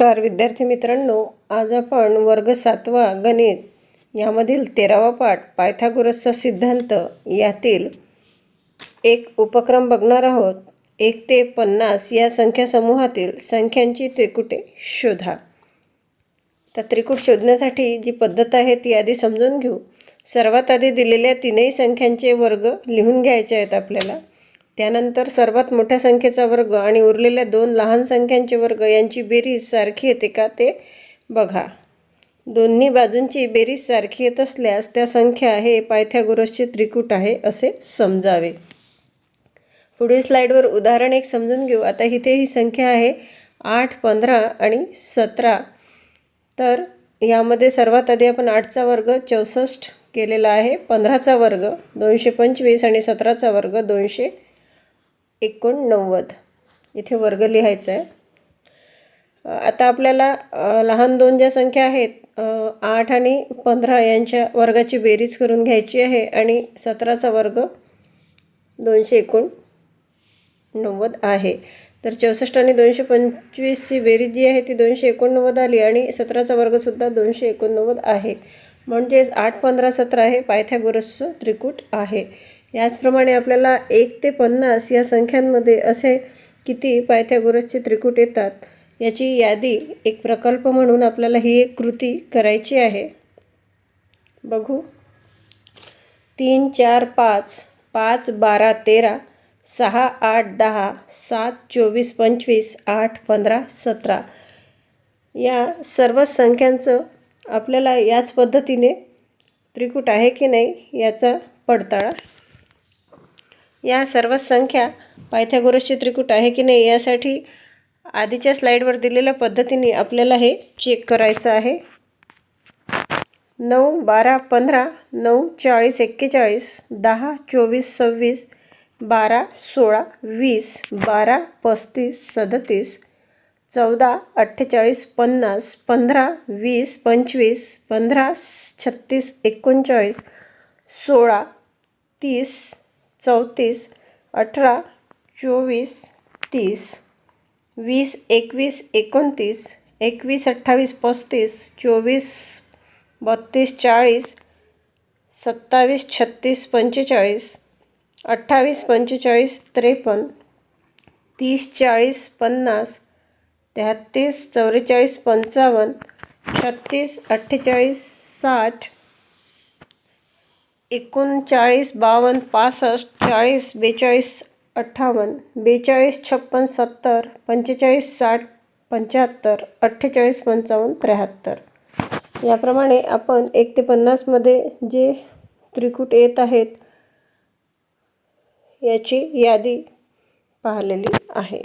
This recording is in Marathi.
नमस्कार विद्यार्थी मित्रांनो. आज आपण वर्ग सातवा गणित यामधील तेरावा पाठ पायथागोरसचा सिद्धांत यातील एक उपक्रम बघणार आहोत. एक ते पन्नास या संख्या समूहातील संख्यांची त्रिकुटे शोधा. तर त्रिकूट शोधण्यासाठी जी पद्धत आहे ती आधी समजून घेऊ. सर्वात आधी दिलेल्या तीनही संख्यांचे वर्ग लिहून घ्यायचे आहेत आपल्याला. त्यानंतर सर्वात मोठ्या संख्येचा वर्ग आणि उरलेल्या दोन लहान संख्यांचे वर्ग यांची बेरीज सारखी येते का ते बघा. दोन्ही बाजूंची बेरीज सारखी येत असल्यास त्या संख्या हे पायथ्यागोरसचे त्रिकूट आहे असे समजावे. पुढील स्लाईडवर उदाहरण एक समजून घेऊ. आता इथे ही संख्या आहे आठ पंधरा आणि सतरा. तर यामध्ये सर्वात आधी आपण आठचा वर्ग चौसष्ट केलेला आहे. पंधराचा वर्ग दोनशे पंचवीस आणि सतराचा वर्ग दोनशे एकोणनव्वद. इथे वर्ग लिहायचा आहे. आता आपल्याला लहान दोन ज्या संख्या आहेत आठ आणि पंधरा यांच्या वर्गाची बेरीज करून घ्यायची आहे आणि सतराचा वर्ग दोनशे एकोणनव्वद आहे. तर चौसष्ट आणि दोनशे पंचवीसची बेरीज जी आहे ती दोनशे एकोणनव्वद आली आणि सतराचा वर्गसुद्धा दोनशे एकोणनव्वद आहे. म्हणजेच आठ पंधरा सतरा हे पायथ्यागोरसचं त्रिकूट आहे. याचप्रमाणे आपल्याला एक ते पन्नास या संख्यांमध्ये असे किती पायथ्यागोरसचे त्रिकूट येतात याची यादी एक प्रकल्प म्हणून आपल्याला ही एक कृती करायची आहे. बघू. तीन चार पाच पाच बारा तेरा सहा आठ दहा सात चोवीस पंचवीस आठ पंधरा सतरा. या सर्व संख्यांचं आपल्याला याच पद्धतीने त्रिकूट आहे की नाही याचा पडताळा या सर्व संख्या पायथ्यागोरसचे त्रिकूट आहे की नाही यासाठी आधीच्या स्लाईडवर दिलेल्या पद्धतीने आपल्याला हे चेक करायचं आहे. नऊ बारा पंधरा नऊ चाळीस एक्केचाळीस दहा चोवीस सव्वीस बारा सोळा वीस बारा पस्तीस सदतीस चौदा अठ्ठेचाळीस पन्नास पंधरा वीस पंचवीस पंधरा छत्तीस एकोणचाळीस सोळा तीस चौतीस अठरा चोवीस तीस वीस एकवीस एकोणतीस एकवीस अठ्ठावीस पस्तीस चोवीस बत्तीस चाळीस सत्तावीस छत्तीस पंचेचाळीस अठ्ठावीस पंचेचाळीस त्रेपन्न तीस चाळीस पन्नास तेहत्तीस चौवेचाळीस पंचावन्न छत्तीस अठ्ठेचाळीस साठ एकोणचाळीस बावन्न पासष्ट चाळीस बेचाळीस अठ्ठावन्न बेचाळीस छप्पन सत्तर पंचेचाळीस साठ पंच्याहत्तर अठ्ठेचाळीस पंचावन्न त्र्याहत्तर. याप्रमाणे आपण एक ते पन्नासमध्ये जे त्रिकूट येत आहेत याची यादी पाहिलेली आहे.